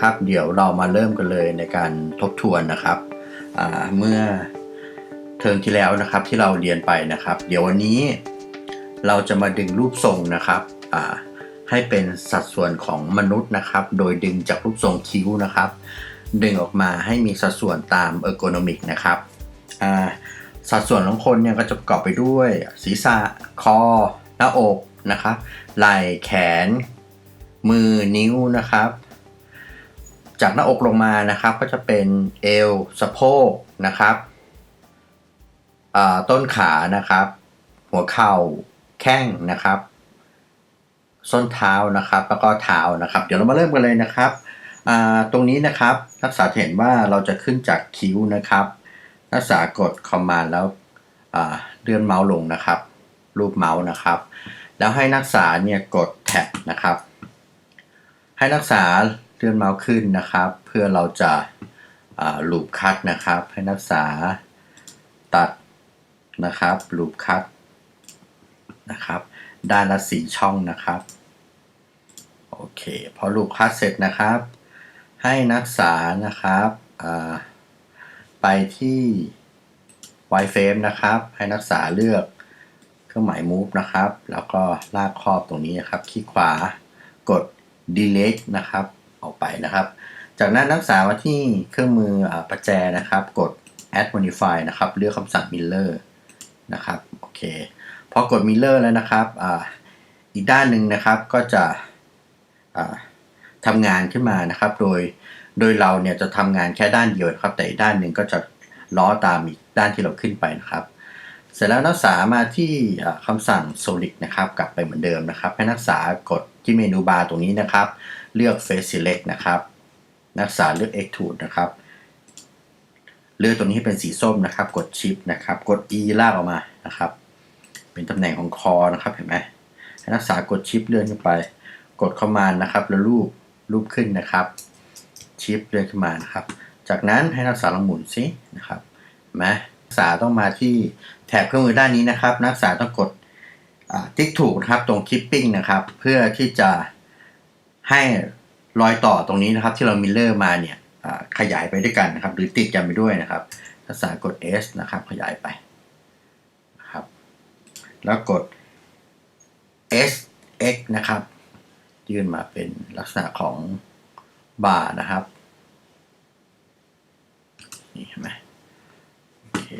นะครับ เดี๋ยวเรามาเริ่มกันเลยในการทบทวนนะครับเมื่อเทอมที่แล้วนะครับที่เราเรียนไปนะครับ เดี๋ยววันนี้เราจะมาดึงรูปทรงนะครับให้เป็นสัดส่วนของมนุษย์นะครับ โดยดึงจากรูปทรงคิ้วนะครับ ดึงออกมาให้มีสัดส่วนตามเออร์โกนอมิกนะครับสัดส่วนของคนเนี่ยก็จะประกอบไปด้วย ศีรษะคอ หน้าอกนะครับไหล่แขน มือนิ้วนะครับ จากหน้าอกลงมานะครับก็จะเป็นเอวสะโพกนะครับต้นขานะครับ หัวเข่าแข้งนะครับ ส้นเท้านะครับแล้วก็เท้านะครับ เดี๋ยวเรามาเริ่มกันเลยนะครับตรงนี้นะครับนักศึกษาเห็นว่าเราจะขึ้นจากคิ้วนะครับนักศึกษากดคอมมานด์แล้วเลื่อนเมาส์ลงนะครับ รูปเมาส์นะครับ แล้วให้นักศึกษาเนี่ยกดแท็บนะครับ ให้นักศึกษา เลื่อนเมาส์ขึ้นนะครับ เพื่อเราจะลูปคัดนะครับ ให้นักศึกษาตัดนะครับลูปคัดนะครับ ด้านละสีช่องนะครับโอเคพอลูปคัดเสร็จนะครับ ให้นักศึกษานะครับไปที่ wireframe นะครับ ให้นักศึกษาเลือกเครื่องหมาย move นะครับ แล้วก็ลากครอบตรงนี้นะครับ คลิกขวากด delete นะครับ ออกไปนะครับ จากนั้นนักศึกษามาที่เครื่องมือประแจนะครับ กด add modify นะครับ เลือกคำสั่ง mirror นะครับโอเคพอกด mirror แล้วนะครับออีกด้านหนึ่งนะครับก็จะทำงานขึ้นมานะครับ โดยโดยเราเนี่ยจะทำงานแค่ด้านเดียวนะครับ แต่อีกด้านหนึ่งก็จะล้อตามอีกด้านที่เราขึ้นไปนะครับ เสร็จแล้วนักศึกษามาที่คำสั่ง solid นะครับ กลับไปเหมือนเดิมนะครับ ให้นักศึกษากดที่เมนูบาร์ตรงนี้นะครับ เลือก face select นะครับ นักศึกษาเลือก extrude นะครับ เลือกตรงนี้ให้เป็นสีส้มนะครับ กด shift นะครับ กด e ลากออกมานะครับ เป็นตำแหน่งของคอนะครับ เห็นไหมให้นักศึกษากด shift เลื่อนขึ้นไป กด command นะครับ แล้วรูปรูปขึ้นนะครับ shift เลื่อนขึ้นมานะครับ จากนั้นให้นักศึกษาลองหมุนซินะครับไหมนักศึกษาต้องมาที่แถบเครื่องมือด้านนี้นะครับ นักศึกษาต้องกดติ๊กถูกนะครับตรง clipping นะครับ เพื่อที่จะ ให้รอยต่อตรงนี้นะครับที่เรามิลเลอร์มาเนี่ยขยายไปด้วยกันนะครับ หรือติดกันไปด้วยนะครับนักศึกษากด S นะครับ ขยายไปนะครับ แล้วกด S X นะครับยื่นมาเป็นลักษณะของบาร์นะครับนี่เห็นไหมโอเค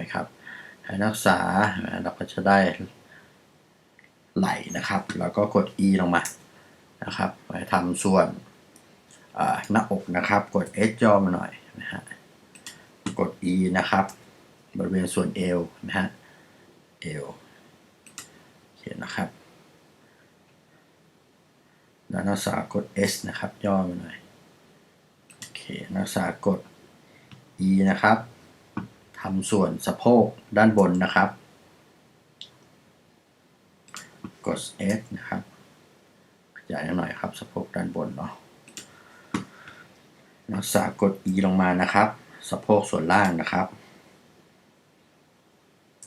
นะครับให้นักศึกษาเราก็จะได้ไหลนะครับ แล้วก็กด E ลงมา นะครับไปทำส่วนหน้าอกนะครับ กด S ย่อมาหน่อยนะฮะกด E นะครับ บริเวณส่วนเอวนะฮะเอวโอเคนะครับแล้วนักศึกษากด S นะครับ ย่อมาหน่อยโอเคนักศึกษากด E นะครับทำส่วนสะโพกด้านบนนะครับ กด S นะครับ ขยายหน่อยครับสะโพกด้านบนเนาะนักศึกษากด E ลงมานะครับสะโพกส่วนล่างนะครับ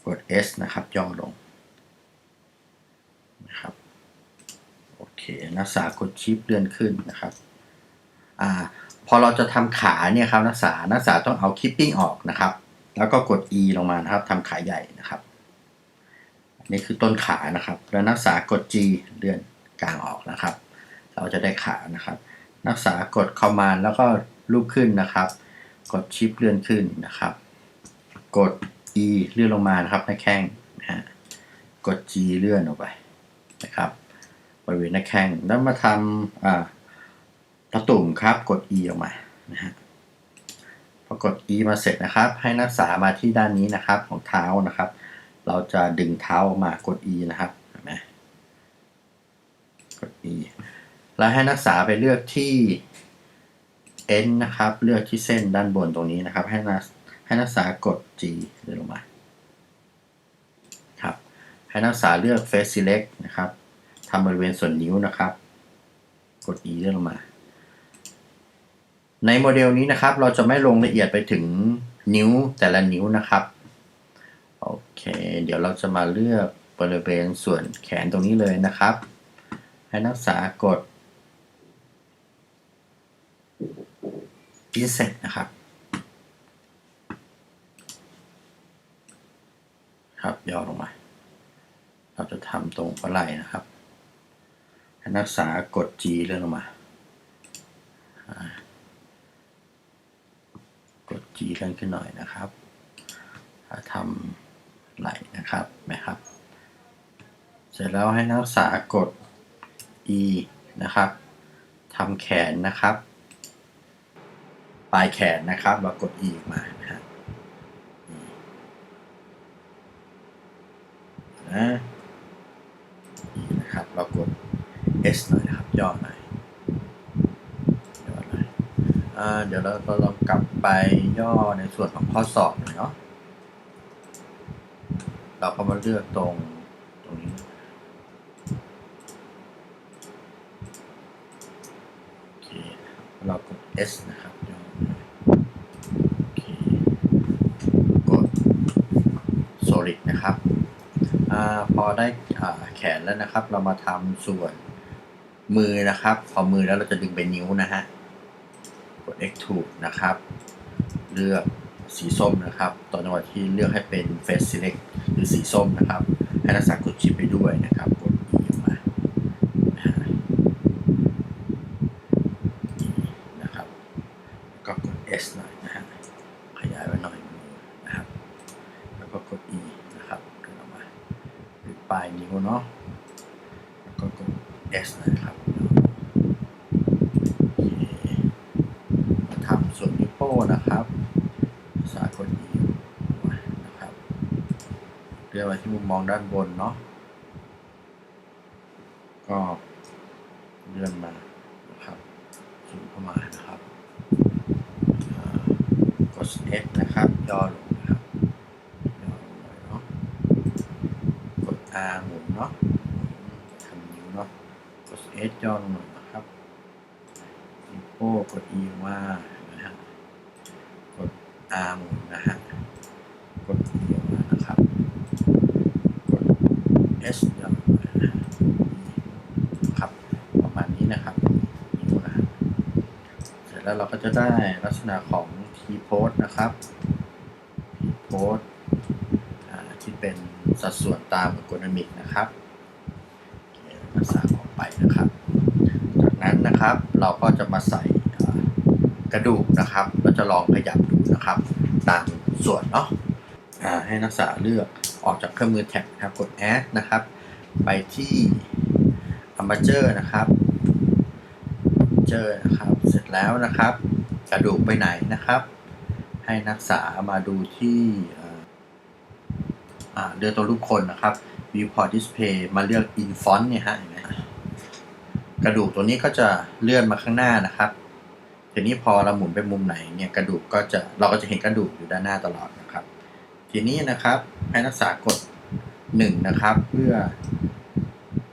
กด S นะครับย่อลงนะครับโอเคนักศึกษากดชิปเลื่อนขึ้นนะครับอ่าพอเราจะทำขาเนี่ยครับนักศึกษานักศึกษาต้องเอาคิปปิ้งออกนะครับ แล้วก็กด E ลงมานะครับทำขาใหญ่นะครับอันนี้คือต้นขานะครับ แล้วนักศึกษากด G เลื่อน กลางออกนะครับ เราจะได้ขานะครับ นักษากด Command แล้วก็ลูกขึ้นนะครับ กดชิปเลื่อนขึ้นนะครับ กด E เลื่อนลงมานะครับหน้าแข้งนะฮะกด G เลื่อนออกไปนะครับบริเวณหน้าแข้งแล้วมาทำอ่าตะตุ่มครับกด E ออกมานะฮะพอกด E มาเสร็จนะครับ ให้นักษามาที่ด้านนี้นะครับของเท้านะครับ เราจะดึงเท้าออกมากด E นะครับ กด E แล้วให้นักศึกษาไปเลือกที่ N นะครับ เลือกที่เส้นด้านบนตรงนี้นะครับ ให้นักให้นักศึกษากด G เลื่อนลงมาครับ ให้นักศึกษาเลือก Face Select นะครับทำบริเวณส่วนนิ้วนะครับ กด E เลื่อนลงมา ในโมเดลนี้นะครับ เราจะไม่ลงละเอียดไปถึงนิ้วแต่ละนิ้วนะครับ โอเค เดี๋ยวเราจะมาเลือกบริเวณส่วนแขนตรงนี้เลยนะครับ ให้นักศึกษากด Princess นะครับ ครับย่อลงมา เราจะทำตรงปลาไหลนะครับ ให้นักศึกษากด G เลื่อนลงมา กด G เลื่อนขึ้นหน่อยนะครับทำไหลนะครับนะครับ เสร็จแล้วให้นักศึกษากด E นะครับทำแขนนะครับ ปลายแขนนะครับเรากด E มานะฮะนะนะครับ เรากด S หน่อยนะครับ ย่อหน่อยย่อหน่อยเดี๋ยวเราก็ลองกลับไปย่อในส่วนของข้อสอบหน่อยเนาะเราก็มาเลือกตรงตรงนี้ โอเค เรากด S นะครับกด solid นะครับอพอได้แขนแล้วนะครับ เรามาทำส่วนมือนะครับ พอมือแล้วเราจะดึงไปนิ้วนะฮะ กด extrude นะครับ เลือกสีส้มนะครับตอนจังหวะที่เลือกให้เป็น face select หรือสีส้มนะครับ ให้นักศึกษากดชิปไปด้วยนะครับ กด E ออกมานะฮะ E นะครับ ก็กด S หน่อยนะฮะ ขยายไว้หน่อยมือนะครับ แล้วก็กด E นะครับเดินออกมาหรือปลายนิ้วเนาะ แล้วก็กด S นะครับโอเคมาทำส่วนนิ้วโป้งนะครับสายกด E มานะครับ เลื่อนไปที่มุมมองด้านบนเนาะก็เลื่อนมานะครับสูงเข้ามานะครับกด S นะครับย่อลงนะครับย่อลงเนาะกด R หมุนเนาะทำนิ้วเนาะกด S ย่อลงหน่อยนะครับนิ้วโป้กด E มานะฮะกด R หมุนนะฮะกด E มานะครับ S ย่อลงมานะครับประมาณนี้นะครับนิ้วนะเสร็จแล้วเราก็จะได้ลักษณะของ T pose นะครับ T pose อ่าที่เป็นสัดส่วนตามอัลกอริมิกนะครับโอเครักษาออกไปนะครับ จากนั้นนะครับเราก็จะมาใส่กระดูกนะครับ เราจะลองขยับดูนะครับ ตามส่วนเนาะให้นักศึกษาเลือก ออกจากเครื่องมือแท็บนะครับกด add นะครับ ไปที่ Armature นะครับ Armature นะครับ เสร็จแล้วนะครับ กระดูกไปไหนนะครับ ให้นักศึกษามาดูที่เอ่ออ่าเลือตัวรูปคนนะครับ viewport display มาเลือก in font เนี่ยฮะเห็นไหมกระดูกตัวนี้ก็จะเลื่อนมาข้างหน้านะครับทีนี้พอเราหมุนไปมุมไหนเนี่ยกระดูกก็จะเราก็จะเห็นกระดูกอยู่ด้านหน้าตลอดนะครับ ทีนี้นะครับให้นักศึกษากด 1 นะครับ เพื่อ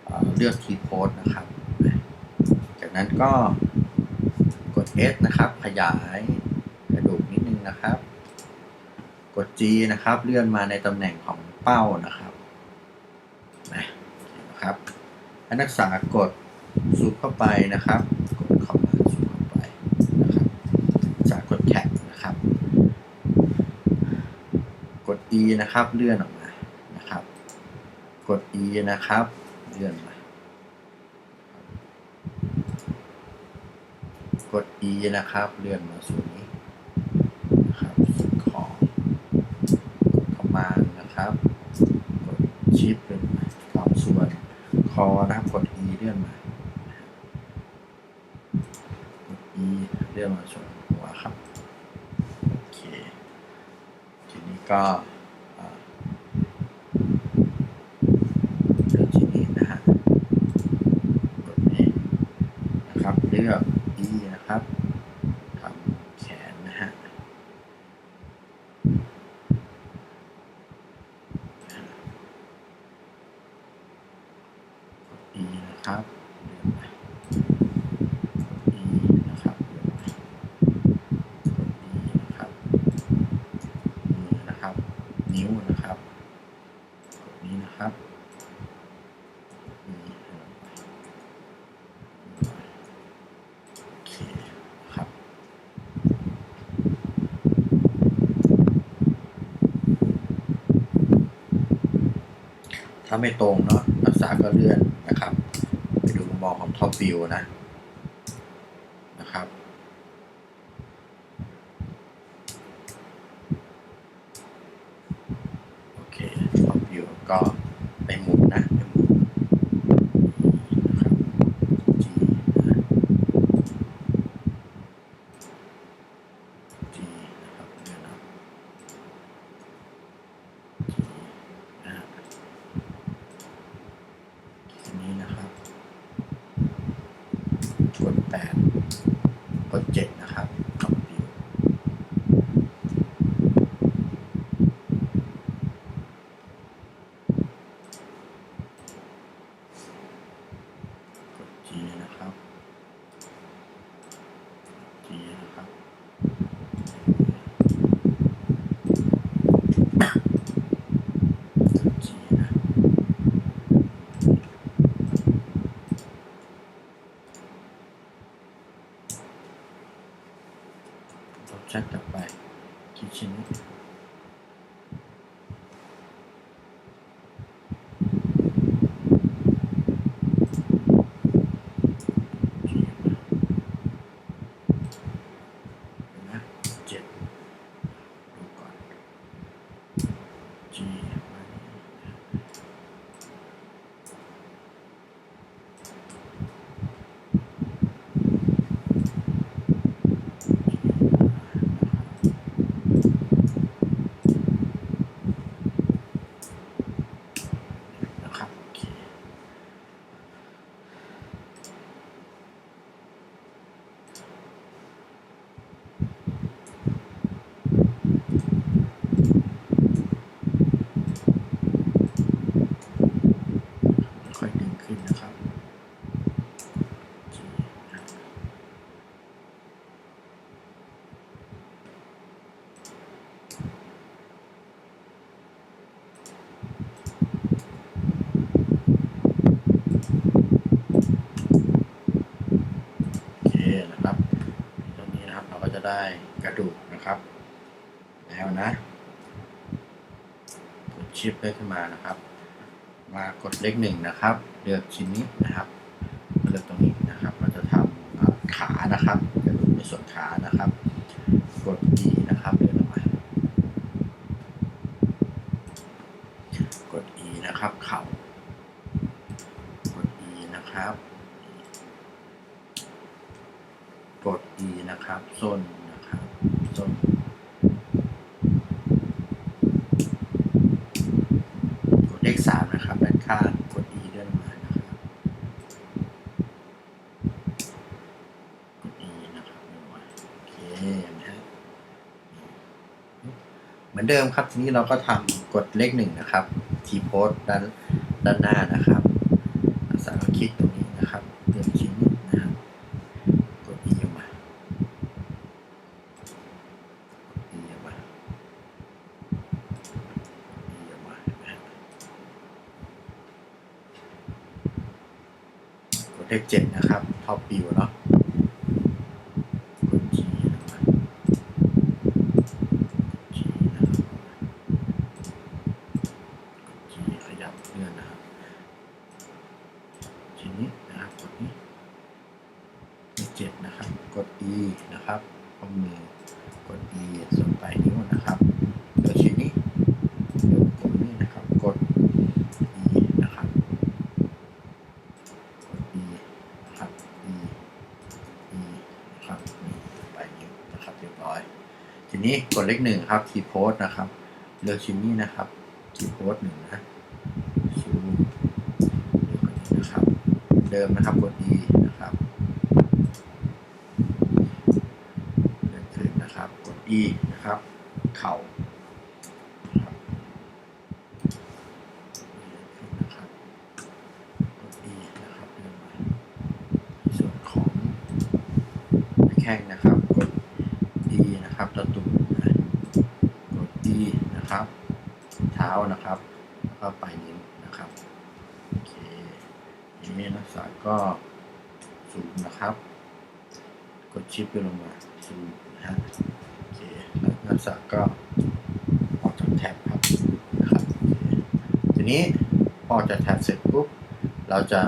เอเลือก T pose นะครับ จากนั้นก็กด S นะครับ ขยายกระดูกนิดนึงนะครับ กด G นะครับ เลื่อนมาในตำแหน่งของเป้านะครับนะครับให้นักศึกษากดซูมเข้าไปนะครับ กดเข้ามาซูมเข้าไปนะครับนักกดแท็กด E นะครับ เลื่อนออกมานะครับ กด E นะครับ เลื่อนมากด E นะครับ เลื่อนมาส่วนนี้นะครับส่วนของกด command นะครับ กด shift เป็นสองส่วนคอนะครับ กด E เลื่อนมากด E เลื่อนมาส่วนหัวครับ โอเคทีนี้ก็ ครับถ้าไม่ตรงเนาะรักษาก็เลื่อนนะครับ ไปดูมุมมองของท็อปวิวนะ ไปหมุน ได้กระดูกนะครับ แล้วนะกดชิปได้ขึ้นมานะครับ มากดเลขหนึ่งนะครับเลือกชิ้นนี้นะครับเลือกตรงนี้นะครับ เราจะทำขานะครับกระดูกในส่วนขานะครับ กด E นะครับเดินออกมากด E นะครับ เข่ากด E นะครับ ด E นะครับส้นนะครับส้นกดเลขสามนะครับด้านข้างกด E เลื่อนมานะครับกด E นะครับเลื่อนมาโอเคนะเหมือนเดิมครับทีนี้เราก็ทำกดเลขหนึ่งนะครับทีโพสด้านด้านหน้านะครับอาสาก็คลิกตรงนี้นะครับเลือกชิ้นนี้นะครับ กด E ออกมา E ออกมา E ออกมานะฮะ กด เลขเจ็ดนะครับท็อปวิวเนาะกด G นะครับ G นะครับ G ขยับเลื่อนะครับชิ้นนี้นะครับกดนี้เลขเจ็ดนะครับ กด E นะครับข้อมือกด E ส่วนปลายนิ้วนะครับเลือกชิ้นนี้เลือกกดนี้นะครับ กด E นะครับ กด E นะครับ E E นะครับนี่ไปนิ้วนะครับเรียบร้อย ทีนี้ กดเลขหนึ่งครับทีโพสนะครับเลือกชิ้นนี้นะครับทีโพสหนึ่งนะซูมเลือกอันนี้นะครับเดิมนะครับกด E นะครับเลื่อนขึ้นนะครับกด E นะครับ เข่านะครับ นะครับแล้วก็ปลายนิ้วนะครับโอเคทีนี้นักศึกษาก็ซูมนะครับ กดชิปไปลงมาซูมนะฮะโอเคแล้วนักศึกษาก็ออกจากแท็บครับนะครับทีนี้พออกจากแท็บเสร็จปุ๊บเราจะ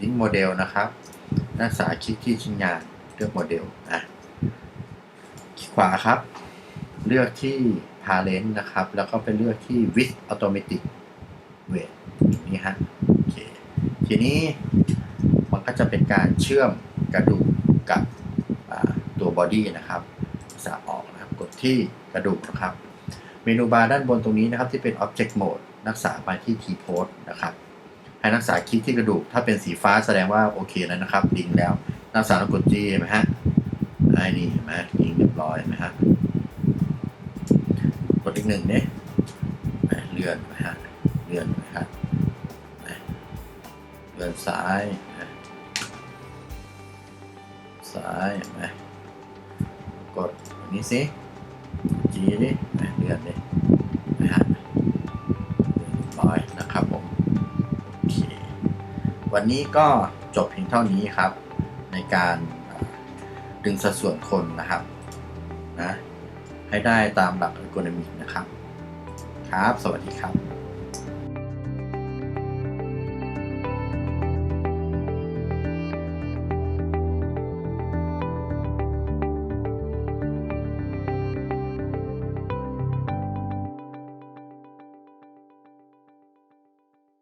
ลิงก์โมเดลนะครับ นักศึกษาคลิกที่ชิ้นงานเลือกโมเดลอะคลิกขวาครับ เลือกที่ parent นะครับ แล้วก็ไปเลือกที่ with automatic weight นี่ฮะโอเคทีนี้มันก็จะเป็นการเชื่อมกระดูกกับตัวบอดี้นะครับสาออกนะครับกดที่กระดูกนะครับ เมนูบาร์ด้านบนตรงนี้นะครับที่เป็น Object Mode นักษาไปที่ T Pose นะครับให้นักษาคลิกที่กระดูก ถ้าเป็นสีฟ้าแสดงว่าโอเคแล้วนะครับลิงแล้ว นักษาต้องกดจีเห็นไหมฮะไอ้นี่เห็นไหมลิงเรียบร้อยเห็นไหมฮะ กดอีกหนึ่งเนี่ยเลื่อนนะฮะเลื่อนนะฮะเลื่อนซ้ายซ้ายเห็นไหมกดอันนี้สิจีดิเลื่อนดินะฮะร้อยนะครับผมโอเควันนี้ก็จบเพียงเท่านี้ครับ ในการดึงสัดส่วนคนนะครับนะ ให้ได้ตามหลักอัลกอริทึมนะครับ ครับ สวัสดีครับ